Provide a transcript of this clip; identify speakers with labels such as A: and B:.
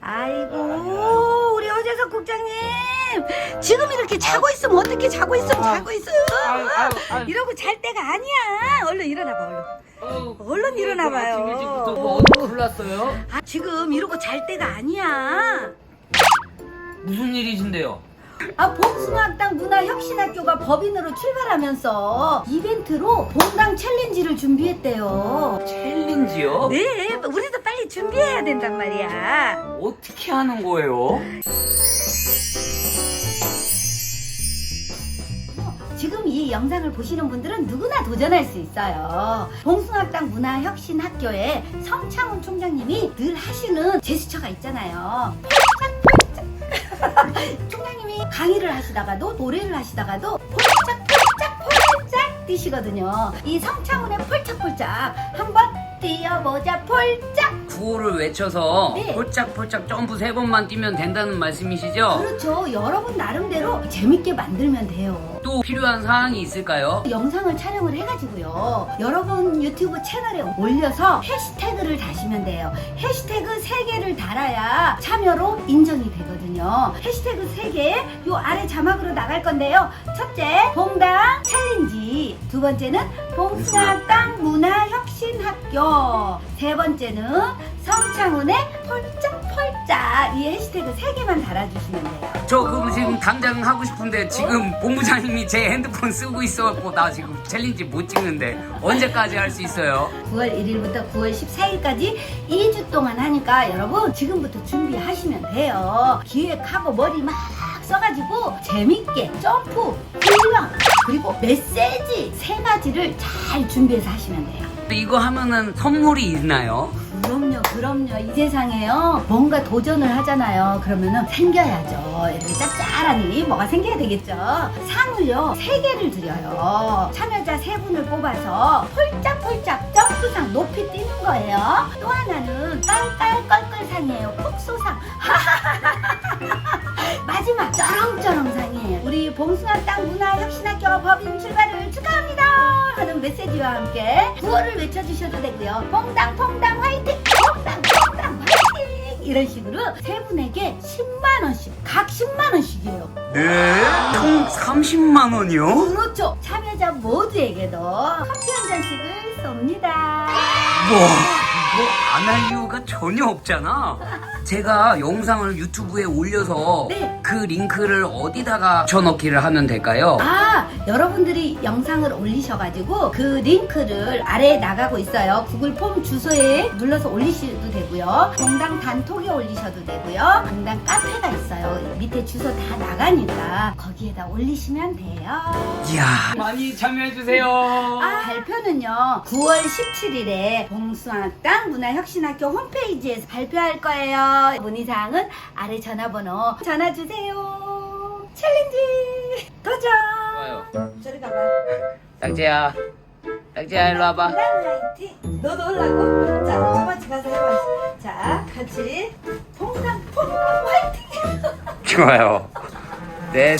A: 아이고 우리 어재석 국장님 지금 이렇게 자고 있으면 어떻게 자고 있으면 자고 있어. 이러고 잘 때가 아니야 얼른 일어나봐 얼른
B: 어,
A: 얼른 일어나 봐요.
B: 아침 일찍부터 뭐 어디서 불났어요?
A: 아 지금 이러고 잘 때가 아니야
B: 무슨 일이신데요?
A: 아 봉숭아학당 문화혁신학교가 법인으로 출발하면서 이벤트로 봉당 챌린지를 준비했대요
B: 챌린지요?
A: 네 우리도 빨리 준비해야 된단 말이야
B: 어떻게 하는 거예요?
A: 지금 이 영상을 보시는 분들은 누구나 도전할 수 있어요. 봉숭아학당 문화혁신학교에 성창훈 총장님이 늘 하시는 제스처가 있잖아요. 폴짝, 폴짝. 총장님이 강의를 하시다가도 노래를 하시다가도 폴짝 폴짝 폴짝 뛰시거든요. 이 성창훈의 폴짝폴짝 한번 뛰어보자 폴짝.
B: 구호를 외쳐서
A: 네.
B: 폴짝폴짝 점프 세 번만 뛰면 된다는 말씀이시죠?
A: 그렇죠. 여러분 나름대로 재밌게 만들면 돼요.
B: 또 필요한 사항이 있을까요?
A: 영상을 촬영을 해가지고요. 여러분 유튜브 채널에 올려서 해시태그를 다시면 돼요. 해시태그 3개를 달아야 참여로 인정이 되거든요. 해시태그 3개, 요 아래 자막으로 나갈 건데요. 첫째, 봉당 챌린지. 두 번째는 봉숭아땅 문화 혁신학교. 세 번째는 성창훈의 펄짝펄짝. 이 해시태그 3개만 달아주시면 돼요.
B: 저 그거 지금 당장 하고 싶은데 지금 본부장님이 제 핸드폰 쓰고 있어갖고 나 지금 챌린지 못 찍는데 언제까지 할 수 있어요?
A: 9월 1일부터 9월 14일까지 2주 동안 하니까 여러분 지금부터 준비하시면 돼요. 기획하고 머리 막 써가지고 재밌게 점프, 훈련, 그리고 메시지 세 가지를 잘 준비해서 하시면 돼요.
B: 이거 하면은 선물이 있나요?
A: 그럼요, 그럼요. 이 세상에요. 뭔가 도전을 하잖아요. 그러면은 생겨야죠. 이렇게 짭짤하니 뭐가 생겨야 되겠죠. 상을요, 세 개를 드려요. 참여자 세 분을 뽑아서 폴짝폴짝 점프상 높이 뛰는 거예요. 또 하나는 깔깔껄껄상이에요. 폭소상. 마지막 쩌렁쩌렁상이에요. 우리 봉숭아 땅 문화혁신학교 법인 출발을 축하합니다. 하는 메시지와 함께 구호를 외쳐주셔도 되고요. 퐁당 퐁당 화이팅! 퐁당 퐁당 화이팅! 이런 식으로 세 분에게 10만 원씩 각 10만 원씩이에요.
B: 네? 총 30만 원이요?
A: 그렇죠. 참여자 모두에게도 커피 한 잔씩을 쏩니다.
B: 와, 안 할 이유가 전혀 없잖아. 제가 영상을 유튜브에 올려서
A: 네.
B: 그 링크를 어디다가 붙여넣기를 하면 될까요?
A: 아, 여러분들이 영상을 올리셔가지고 그 링크를 아래에 나가고 있어요. 구글 폼 주소에 눌러서 올리셔도 되고요. 공당 단톡에 올리셔도 되고요. 공당 카페가 있어요. 밑에 주소 다 나가니까 거기에다 올리시면 돼요.
B: 이야. 많이 참여해주세요.
A: 아, 발표는요, 9월 17일에 봉수학당 문화혁 신학교 홈페이지에서 발표할 거예요. 문의사항은 아래 전화번호 전화 주세요. 챌린지 도전!
B: 좋아요.
A: 저리 가봐.
B: 땅지야. 땅지야, 일로 와봐.
A: 난 화이팅! 너도 올라고. 자, 첫 번째 가서 해봐. 자, 같이. 퐁당, 퐁당, 화이팅!
B: 좋아요. 넷.